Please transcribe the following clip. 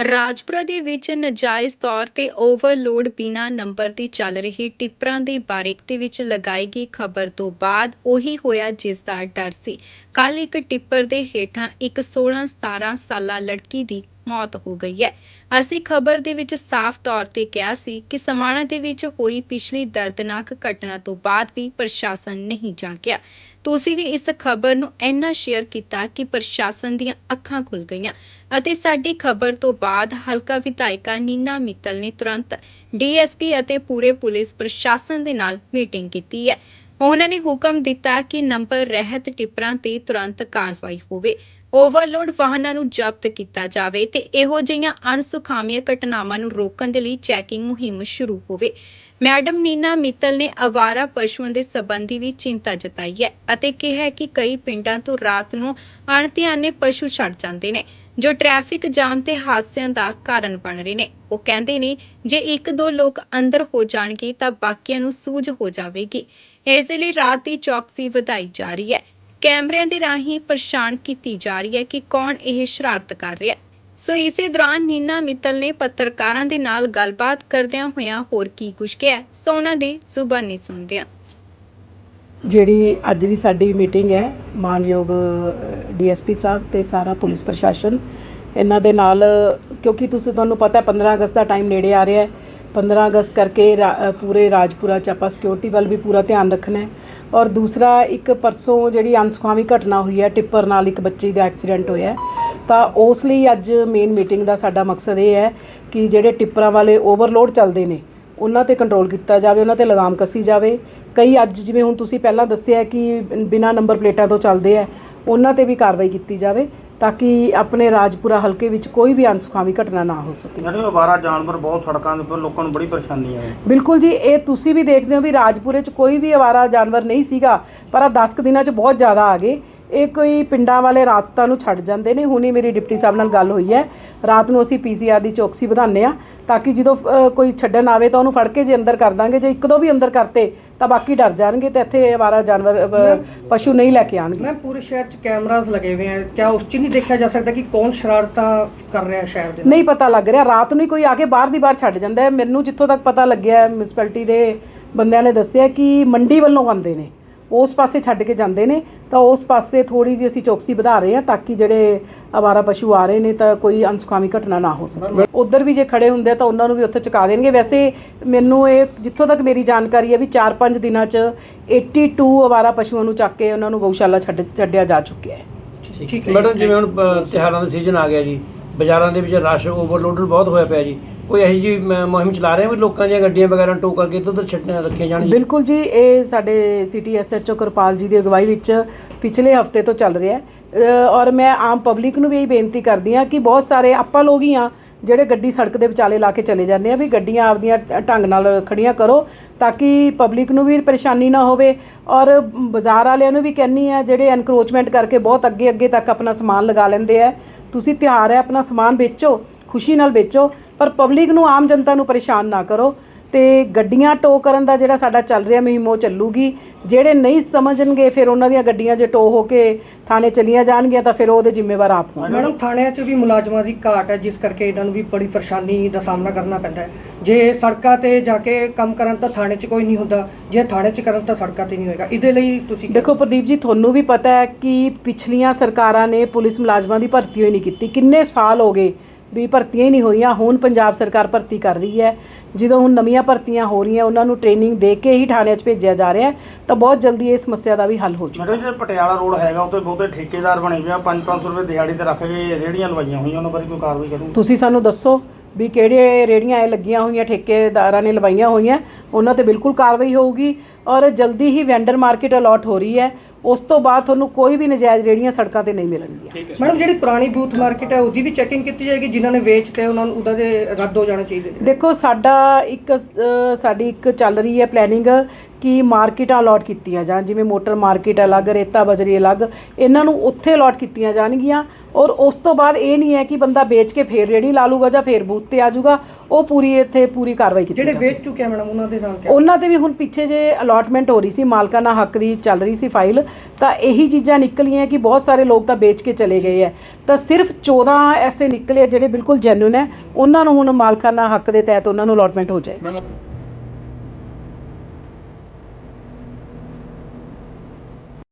ਰਾਜਪੁਰਾ ਦੇ ਵਿੱਚ ਨਜਾਇਜ਼ ਤੌਰ ਤੇ ਓਵਰਲੋਡ ਬਿਨਾ ਨੰਬਰ ਦੀ ਚੱਲ ਰਹੀ ਟਿੱਪਰਾਂ ਦੀ ਬਾਰੀਕੀ ਵਿੱਚ ਲਗਾਈ ਗਈ ਖਬਰ ਤੋਂ ਬਾਅਦ ਉਹੀ ਹੋਇਆ ਜਿਸ ਦਾ ਡਰ ਸੀ। ਕੱਲ ਇੱਕ ਟਿੱਪਰ ਦੇ ਹੇਠਾਂ ਇੱਕ 16-17 ਸਾਲਾ ਲੜਕੀ ਦੀ ਮੌਤ ਹੋ ਗਈ ਹੈ। ਅਸੀਂ ਖਬਰ ਦੇ ਵਿੱਚ ਸਾਫ਼ ਤੌਰ ਤੇ ਕਿਹਾ ਸੀ ਕਿ ਸਮਾਣਾ ਦੇ ਵਿੱਚ ਹੋਈ ਪਿਛਲੀ ਦਰਦਨਾਕ ਘਟਨਾ ਤੋਂ ਬਾਅਦ ਵੀ ਪ੍ਰਸ਼ਾਸਨ ਨਹੀਂ ਜਾਗਿਆ। ਤੁਸੀਂ ਵੀ ਇਸ ਖਬਰ ਨੂੰ ਇੰਨਾ ਸ਼ੇਅਰ ਕੀਤਾ ਕਿ ਪ੍ਰਸ਼ਾਸਨ ਦੀਆਂ ਅੱਖਾਂ ਖੁੱਲ ਗਈਆਂ ਅਤੇ ਸਾਡੀ ਖਬਰ ਤੋਂ ਬਾਅਦ ਹਲਕਾ ਵਿਧਾਇਕਾ ਨੀਨਾ ਮਿੱਤਲ ਨੇ ਤੁਰੰਤ ਡੀਐਸਪੀ ਅਤੇ ਪੂਰੇ ਪੁਲਿਸ ਪ੍ਰਸ਼ਾਸਨ ਦੇ ਨਾਲ ਮੀਟਿੰਗ ਕੀਤੀ ਹੈ। ਉਹਨਾਂ ਨੇ ਹੁਕਮ ਦਿੱਤਾ ਕਿ ਨੰਬਰ ਰਹਿਤ ਟਿੱਪਰਾਂ ਤੇ ਤੁਰੰਤ ਕਾਰਵਾਈ ਹੋਵੇ। ਓਵਰਲੋਡ ਵਾਹਨਾਂ ਨੂੰ ਜ਼ਬਤ ਕੀਤਾ ਜਾਵੇ ਤੇ ਇਹੋ ਜਿਹੀਆਂ ਅਣਸੁਖਾਵੀਆਂ ਘਟਨਾਵਾਂ ਨੂੰ ਰੋਕਣ ਦੇ ਲਈ ਚੈਕਿੰਗ ਮੁਹਿੰਮ ਸ਼ੁਰੂ ਹੋਵੇ। ਮੈਡਮ ਨੀਨਾ ਮਿੱਤਲ ਨੇ ਅਵਾਰਾ ਪਸ਼ੂਆਂ ਦੇ ਸਬੰਧੀ ਵੀ ਚਿੰਤਾ ਜਤਾਈ ਹੈ ਅਤੇ ਕਿਹਾ ਕਿ ਕਈ ਪਿੰਡਾਂ ਤੋਂ ਰਾਤ ਨੂੰ ਅਣਧਿਆਨੇ ਪਸ਼ੂ ਛੱਡ ਜਾਂਦੇ ਨੇ, ਜੋ ਟ੍ਰੈਫਿਕ ਜਾਮ ਤੇ ਹਾਦਸਿਆਂ ਦਾ ਕਾਰਨ ਬਣ ਰਹੇ ਨੇ। ਉਹ ਕਹਿੰਦੇ ਨੇ, ਜੇ ਇੱਕ ਦੋ ਲੋਕ ਅੰਦਰ ਹੋ ਜਾਣਗੇ ਤਾਂ ਬਾਕੀਆਂ ਨੂੰ ਸੂਝ ਹੋ ਜਾਵੇਗੀ। ਇਸ ਦੇ ਲਈ ਰਾਤ ਦੀ ਚੌਕਸੀ ਵਧਾਈ ਜਾ ਰਹੀ ਹੈ। ਕੈਮਰਿਆਂ ਦੇ ਰਾਹੀਂ ਪਛਾਣ ਕੀਤੀ ਜਾ ਰਹੀ ਹੈ ਕਿ ਕੌਣ ਇਹ ਸ਼ਰਾਰਤ ਕਰ ਰਿਹਾ ਹੈ। ਸੋ ਇਸੇ ਦੌਰਾਨ ਨੀਨਾ ਮਿੱਤਲ ਨੇ ਪੱਤਰਕਾਰਾਂ ਦੇ ਨਾਲ ਗੱਲਬਾਤ ਕਰਦਿਆਂ ਹੋਇਆਂ ਹੋਰ ਕੀ ਕੁਝ ਕਿਹਾ। ਸੋ ਉਹਨਾਂ ਦੇ ਜ਼ੁਬਾਨੀ ਸੁਣਦੇ ਹਾਂ। ਜਿਹੜੀ ਅੱਜ ਦੀ ਸਾਡੀ ਮੀਟਿੰਗ ਹੈ, ਮਾਨਯੋਗ ਡੀਐਸਪੀ ਸਾਹਿਬ ਤੇ ਸਾਰਾ ਪੁਲਿਸ ਪ੍ਰਸ਼ਾਸਨ, ਇਹਨਾਂ ਦੇ ਨਾਲ, ਕਿਉਂਕਿ ਤੁਸੀਂ ਤੁਹਾਨੂੰ ਪਤਾ ਹੈ 15 ਅਗਸਤ ਦਾ ਟਾਈਮ ਨੇੜੇ ਆ ਰਿਹਾ ਹੈ। 15 ਅਗਸਤ ਕਰਕੇ ਰਾ- ਪੂਰੇ ਰਾਜਪੁਰਾ ਚ ਆਪਾਂ ਸਿਕਿਉਰਿਟੀ ਵੱਲ ਵੀ ਪੂਰਾ ਧਿਆਨ ਰੱਖਣਾ ਹੈ। ਔਰ ਦੂਸਰਾ, ਇੱਕ ਪਰਸੋਂ ਜਿਹੜੀ ਅਨਸੁਖਾਵੀ ਘਟਨਾ ਹੋਈ ਹੈ, ਟਿੱਪਰ ਨਾਲ ਇੱਕ ਬੱਚੀ ਦਾ ਐਕਸੀਡੈਂਟ ਹੋਇਆ ਤਾਂ ਉਸ ਲਈ ਅੱਜ ਮੇਨ ਮੀਟਿੰਗ ਦਾ ਸਾਡਾ ਮਕਸਦ ਇਹ ਹੈ ਕਿ ਜਿਹੜੇ ਟਿੱਪਰਾਂ ਵਾਲੇ ਓਵਰਲੋਡ ਚੱਲਦੇ ਨੇ ਉਹਨਾਂ ਤੇ ਕੰਟਰੋਲ ਕੀਤਾ ਜਾਵੇ ਉਹਨਾਂ ਤੇ ਲਗਾਮ ਕੱਸੀ ਜਾਵੇ। ਕਈ ਅੱਜ ਜਿਵੇਂ ਹੁਣ ਤੁਸੀਂ ਪਹਿਲਾਂ ਦੱਸਿਆ ਕਿ ਬਿਨਾ ਨੰਬਰ ਪਲੇਟਾਂ ਤੋਂ ਚੱਲਦੇ ਆ ਉਹਨਾਂ ਤੇ ਵੀ ਕਾਰਵਾਈ ਕੀਤੀ ਜਾਵੇ ਤਾਂ ਕਿ ਆਪਣੇ ਰਾਜਪੁਰਾ ਹਲਕੇ ਵਿੱਚ ਕੋਈ ਵੀ ਅਨਸੁਖਾਵੀ ਘਟਨਾ ਨਾ ਹੋ ਸਕੇ। ਜਿਹੜੇ ਅਵਾਰਾ ਜਾਨਵਰ ਬਹੁਤ ਸੜਕਾਂ ਦੇ ਉੱਪਰ ਲੋਕਾਂ ਨੂੰ ਬੜੀ ਪਰੇਸ਼ਾਨੀ ਹੈ ਬਿਲਕੁਲ ਜੀ ਇਹ ਤੁਸੀਂ ਵੀ ਦੇਖਦੇ ਹੋ ਵੀ ਰਾਜਪੁਰੇ 'ਚ ਕੋਈ ਵੀ ਅਵਾਰਾ ਜਾਨਵਰ ਨਹੀਂ ਸੀਗਾ ਪਰ ਆ 10 ਕੁ ਦਿਨਾਂ 'ਚ ਬਹੁਤ ਜ਼ਿਆਦਾ ਆ ਗਏ। ਇਹ ਕੋਈ ਪਿੰਡਾਂ ਵਾਲੇ ਰਾਤਾਂ ਨੂੰ ਛੱਡ ਜਾਂਦੇ ਨੇ। ਹੁਣੀ ਮੇਰੀ ਡਿਪਟੀ ਸਾਹਿਬ ਨਾਲ ਗੱਲ ਹੋਈ ਹੈ। ਰਾਤ ਨੂੰ ਅਸੀਂ ਪੀਸੀਆਰ ਦੀ ਚੌਕਸੀ ਵਧਾਉਂਦੇ ਆ ਤਾਂ ਕਿ ਜਦੋਂ ਕੋਈ ਛੱਡਣ ਆਵੇ ਤਾਂ ਉਹਨੂੰ ਫੜ ਕੇ ਜੇ ਅੰਦਰ ਕਰ ਦਾਂਗੇ। ਜੇ ਇੱਕ ਦੋ ਵੀ ਅੰਦਰ ਕਰਤੇ ਤਾਂ ਬਾਕੀ ਡਰ ਜਾਣਗੇ ਤੇ ਇੱਥੇ ਅਵਾਰਾ ਜਾਨਵਰ ਪਸ਼ੂ ਨਹੀਂ ਲੈ ਕੇ ਆਣਗੇ ਮੈਮ ਪੂਰੇ ਸ਼ਹਿਰ 'ਚ ਕੈਮਰਾਸ ਲਗੇ ਹੋਏ ਹੈ ਕਿਆ ਉਸ 'ਚ ਨਹੀਂ ਦੇਖਿਆ ਜਾ ਸਕਦਾ ਕਿ ਕੌਣ ਸ਼ਰਾਰਤਾਂ ਕਰ ਰਿਹਾ ਹੈ ਸ਼ਹਿਰ ਦੇ ਨਹੀਂ ਪਤਾ ਲੱਗ ਰਿਹਾ। ਰਾਤ ਨੂੰ ਹੀ ਕੋਈ ਆ ਕੇ ਬਾਹਰ ਦੀ ਬਾਹਰ ਛੱਡ ਜਾਂਦਾ ਹੈ। ਮੈਨੂੰ ਜਿੱਥੋਂ ਤੱਕ ਪਤਾ ਲੱਗਿਆ ਮਿਊਨਿਸਪੈਲਿਟੀ ਦੇ ਬੰਦਿਆਂ ਨੇ ਦੱਸਿਆ ਕਿ ਮੰਡੀ ਵੱਲੋਂ ਆਉਂਦੇ ਨੇ। ਉਸ ਪਾਸੇ ਛੱਡ ਕੇ ਜਾਂਦੇ ਨੇ ਤਾਂ ਉਸ ਪਾਸੇ ਥੋੜੀ ਜਿਹੀ ਅਸੀਂ ਚੌਕਸੀ ਵਧਾ ਰਹੇ ਹਾਂ ਤਾਂ ਕਿ ਜਿਹੜੇ ਆਵਾਰਾ ਪਸ਼ੂ ਆ ਰਹੇ ਨੇ ਤਾਂ ਕੋਈ ਅਨਸੁਖਾਵੀ ਘਟਨਾ ਨਾ ਹੋ ਸਕੇ। ਉਧਰ ਵੀ ਜੇ ਖੜੇ ਹੁੰਦੇ ਆ ਤਾਂ ਉਹਨਾਂ ਨੂੰ ਵੀ ਉੱਥੇ ਚੁਕਾ ਦੇਣਗੇ। ਵੈਸੇ ਮੈਨੂੰ ਇਹ ਜਿੱਥੋਂ ਤੱਕ ਮੇਰੀ ਜਾਣਕਾਰੀ ਹੈ ਵੀ 4-5 ਦਿਨਾਂ 'ਚ 82 ਆਵਾਰਾ ਪਸ਼ੂਆਂ ਨੂੰ ਚੱਕ ਕੇ ਉਹਨਾਂ ਨੂੰ ਗਊਸ਼ਾਲਾ ਛੱਡ ਛੱਡਿਆ ਜਾ ਚੁੱਕਿਆ ਹੈ। ਠੀਕ ਹੈ ਮੈਡਮ ਜਿਵੇਂ ਹੁਣ ਅ, ਤਿਉਹਾਰਾਂ ਦਾ ਸੀਜ਼ਨ ਆ ਗਿਆ ਜੀ ਬਾਜ਼ਾਰਾਂ ਦੇ ਵਿੱਚ ਰਸ਼ ਓਵਰਲੋਡਡ ਬਹੁਤ ਹੋਇਆ ਪਿਆ ਜੀ। ਕੋਈ ਇਹੋ ਜਿਹੀ ਮ ਮੁਹਿੰਮ ਚਲਾ ਰਹੇ ਆ ਵੀ ਲੋਕਾਂ ਦੀਆਂ ਗੱਡੀਆਂ ਵਗੈਰਾ ਟੋ ਕਰਕੇ ਇੱਧਰ ਉੱਧਰ ਛੱਡਣ ਰੱਖੀਆਂ ਜਾਣ ਜੀ ਬਿਲਕੁਲ ਜੀ ਇਹ ਸਾਡੇ ਸਿਟੀ ਐਸਐਚਓ ਕਿਰਪਾਲ ਜੀ ਦੀ ਅਗਵਾਈ ਵਿੱਚ ਪਿਛਲੇ ਹਫ਼ਤੇ ਤੋਂ ਚੱਲ ਰਿਹਾ ਹੈ। ਅ, ਔਰ ਮੈਂ ਆਮ ਪਬਲਿਕ ਨੂੰ ਵੀ ਇਹ ਬੇਨਤੀ ਕਰਦੀ ਹਾਂ ਕਿ ਬਹੁਤ ਸਾਰੇ ਆਪਾਂ ਲੋਕ ਹੀ ਆ ਜਿਹੜੇ ਗੱਡੀ ਸੜਕ ਦੇ ਵਿਚਾਲੇ ਲਾ ਕੇ ਚਲੇ ਜਾਂਦੇ ਆ ਵੀ ਗੱਡੀਆਂ ਆਪਦੀਆਂ ਢੰਗ ਨਾਲ ਖੜੀਆਂ ਕਰੋ ਤਾਂ ਕਿ ਪਬਲਿਕ ਨੂੰ ਵੀ ਪਰੇਸ਼ਾਨੀ ਨਾ ਹੋਵੇ। ਔਰ ਬਾਜ਼ਾਰ ਵਾਲਿਆਂ ਨੂੰ ਵੀ ਕਹਿੰਨੀ ਆ ਜਿਹੜੇ ਐਨਕਰੋਚਮੈਂਟ ਕਰਕੇ ਬਹੁਤ ਅੱਗੇ ਅੱਗੇ ਤੱਕ ਆਪਣਾ ਸਮਾਨ ਲਗਾ ਲੈਂਦੇ ਆ। ਤੁਸੀਂ ਤਿਉਹਾਰ ਹੈ ਆਪਣਾ ਸਮਾਨ ਵੇਚੋ ਖੁਸ਼ੀ ਨਾਲ ਵੇਚੋ। ਪਰ ਪਬਲਿਕ ਨੂੰ ਆਮ ਜਨਤਾ ਨੂੰ ਪਰੇਸ਼ਾਨ ਨਾ ਕਰੋ ਤੇ ਗੱਡੀਆਂ ਟੋ ਕਰਨ ਦਾ ਜਿਹੜਾ ਸਾਡਾ ਚੱਲ ਰਿਹਾ ਮੁਹਿੰਮ ਉਹ ਚੱਲੂਗੀ। ਜਿਹੜੇ ਨਹੀਂ ਸਮਝਣਗੇ ਫਿਰ ਉਹਨਾਂ ਦੀਆਂ ਗੱਡੀਆਂ ਜੇ ਟੋ ਹੋ ਕੇ ਥਾਣੇ ਚਲੀਆਂ ਜਾਣਗੀਆਂ ਤਾਂ ਫਿਰ ਉਹਦੇ ਜ਼ਿੰਮੇਵਾਰ ਆਪ ਹੋਣਗੇ। ਮੈਡਮ ਥਾਣਿਆਂ 'ਚ ਵੀ ਮੁਲਾਜ਼ਮਾਂ ਦੀ ਘਾਟ ਹੈ ਜਿਸ ਕਰਕੇ ਇਹਨਾਂ ਨੂੰ ਵੀ ਬੜੀ ਪਰੇਸ਼ਾਨੀ ਦਾ ਸਾਹਮਣਾ ਕਰਨਾ ਪੈਂਦਾ ਹੈ। ਜੇ ਸੜਕਾਂ ਤੇ ਜਾ ਕੇ ਕੰਮ ਕਰਨ ਤਾਂ ਥਾਣੇ 'ਚ ਕੋਈ ਨਹੀਂ ਹੁੰਦਾ। ਜੇ ਥਾਣੇ 'ਚ ਕਰਨ ਤਾਂ ਸੜਕਾਂ ਤੇ ਨਹੀਂ ਹੋਏਗਾ। ਇਹਦੇ ਲਈ ਤੁਸੀਂ ਦੇਖੋ ਪ੍ਰਦੀਪ ਜੀ ਤੁਹਾਨੂੰ ਵੀ ਪਤਾ ਹੈ ਕਿ ਪਿਛਲੀਆਂ ਸਰਕਾਰਾਂ ਨੇ ਪੁਲਿਸ ਮੁਲਾਜ਼ਮਾਂ ਦੀ ਭਰਤੀ ਹੋਈ ਨਹੀਂ ਕੀਤੀ। ਕਿੰਨੇ ਸਾਲ ਹੋ ਗਏ ਵੀ ਭਰਤੀਆਂ ਹੀ ਨਹੀਂ ਹੋਈਆਂ ਹੁਣ ਪੰਜਾਬ ਸਰਕਾਰ ਭਰਤੀ ਕਰ ਰਹੀ ਹੈ। ਜਦੋਂ ਹੁਣ ਨਵੀਆਂ ਭਰਤੀਆਂ ਹੋ ਰਹੀਆਂ ਉਹਨਾਂ ਨੂੰ ਟ੍ਰੇਨਿੰਗ ਦੇ ਕੇ ਹੀ ਥਾਣਿਆਂ 'ਚ ਭੇਜਿਆ ਜਾ ਰਿਹਾ ਤਾਂ ਬਹੁਤ ਜਲਦੀ ਇਸ ਸਮੱਸਿਆ ਦਾ ਵੀ ਹੱਲ ਹੋ ਜਾਊਗਾ। ਮੈਡਮ ਜਿਹੜਾ ਪਟਿਆਲਾ ਰੋਡ ਹੈਗਾ ਉੱਤੇ ਬਹੁਤੇ ਠੇਕੇਦਾਰ ਬਣੇ ਹੋਏ ਆ 5-500 ਰੁਪਏ ਦਿਹਾੜੀ ਤੇ ਰੱਖ ਕੇ ਰੇੜੀਆਂ ਲਵਾਈਆਂ ਹੋਈਆਂ ਉਹਨਾਂ ਬਾਰੇ ਕੋਈ ਕਾਰਵਾਈ ਕਰੂੰ ਤੁਸੀਂ ਸਾਨੂੰ ਦੱਸੋ ਵੀ ਕਿਹੜੇ ਰੇੜੀਆਂ ਇਹ ਲੱਗੀਆਂ ਹੋਈਆਂ ਠੇਕੇਦਾਰਾਂ ਨੇ ਲਵਾਈਆਂ ਹੋਈਆਂ ਉਹਨਾਂ ਤੇ ਬਿਲਕੁਲ ਕਾਰਵਾਈ ਹੋਊਗੀ ਔਰ ਜਲਦੀ ਹੀ ਵੈਂਡਰ ਮਾਰਕੀਟ ਅਲਾਟ ਹੋ ਰਹੀ ਹੈ। ਉਸ ਤੋਂ ਬਾਅਦ ਤੁਹਾਨੂੰ ਕੋਈ ਵੀ ਨਜਾਇਜ਼ ਰੇੜੀਆਂ ਸੜਕਾਂ ਤੇ ਨਹੀਂ ਮਿਲਣਗੀਆਂ। ਮੈਡਮ ਜਿਹੜੀ ਪੁਰਾਣੀ ਬੂਥ ਮਾਰਕੀਟ ਹੈ ਉਹਦੀ ਵੀ ਚੈਕਿੰਗ ਕੀਤੀ ਜਾਏਗੀ ਜਿਨ੍ਹਾਂ ਨੇ ਵੇਚਤੇ ਉਹਨਾਂ ਨੂੰ ਉਹਦਾ ਦੇ ਰੱਦ ਹੋ ਜਾਣਾ ਚਾਹੀਦਾ ਦੇਖੋ ਸਾਡਾ ਇੱਕ ਸਾਡੀ ਇੱਕ ਚੱਲ ਰਹੀ ਹੈ ਪਲੈਨਿੰਗ ਕਿ ਮਾਰਕੀਟਾਂ ਅਲਾਟ ਕੀਤੀਆਂ ਜਾਣ ਜਿਵੇਂ ਮੋਟਰ ਮਾਰਕੀਟ ਅਲੱਗ ਰੇਤਾ ਬਜਰੀ ਅਲੱਗ ਇਹਨਾਂ ਨੂੰ ਉੱਥੇ ਅਲਾਟ ਕੀਤੀਆਂ ਜਾਣਗੀਆਂ। ਔਰ ਉਸ ਤੋਂ ਬਾਅਦ ਇਹ ਨਹੀਂ ਹੈ ਕਿ ਬੰਦਾ ਵੇਚ ਕੇ ਫੇਰ ਰੇੜੀ ਲਾ ਲੂਗਾ ਜਾਂ ਫੇਰ ਬੂਥ ਤੇ ਆ ਜਾਊਗਾ ਉਹ ਪੂਰੀ ਇੱਥੇ ਪੂਰੀ ਕਾਰਵਾਈ ਕੀਤੀ ਜਿਹੜੇ ਵੇਚ ਚੁੱਕੇ ਆ ਮੈਡਮ ਉਹਨਾਂ ਦੇ ਨਾਲ ਕਿਆ? ਉਹਨਾਂ ਤੇ ਵੀ ਹੁਣ ਪਿੱਛੇ ਜੇ ਅਲਾਟਮੈਂਟ ਹੋ ਰਹੀ ਸੀ ਮਾਲਕਾਨਾ ਹੱਕ ਦੀ ਚੱਲ ਰਹੀ ਸੀ ਫਾਈਲ ਤਾਂ ਇਹੀ ਚੀਜ਼ਾਂ ਨਿਕਲੀਆਂ ਕਿ ਬਹੁਤ ਸਾਰੇ ਲੋਕ ਤਾਂ ਵੇਚ ਕੇ ਚਲੇ ਗਏ ਹੈ ਤਾਂ ਸਿਰਫ 14 ਐਸੇ ਨਿਕਲੇ ਜਿਹੜੇ ਬਿਲਕੁਲ ਜੈਨੂਇਨ ਹੈ ਉਹਨਾਂ ਨੂੰ ਹੁਣ ਮਾਲਕਾਨਾ ਹੱਕ ਦੇ ਤਹਿਤ ਉਹਨਾਂ ਨੂੰ ਅਲਾਟਮੈਂਟ ਹੋ ਜਾਏ।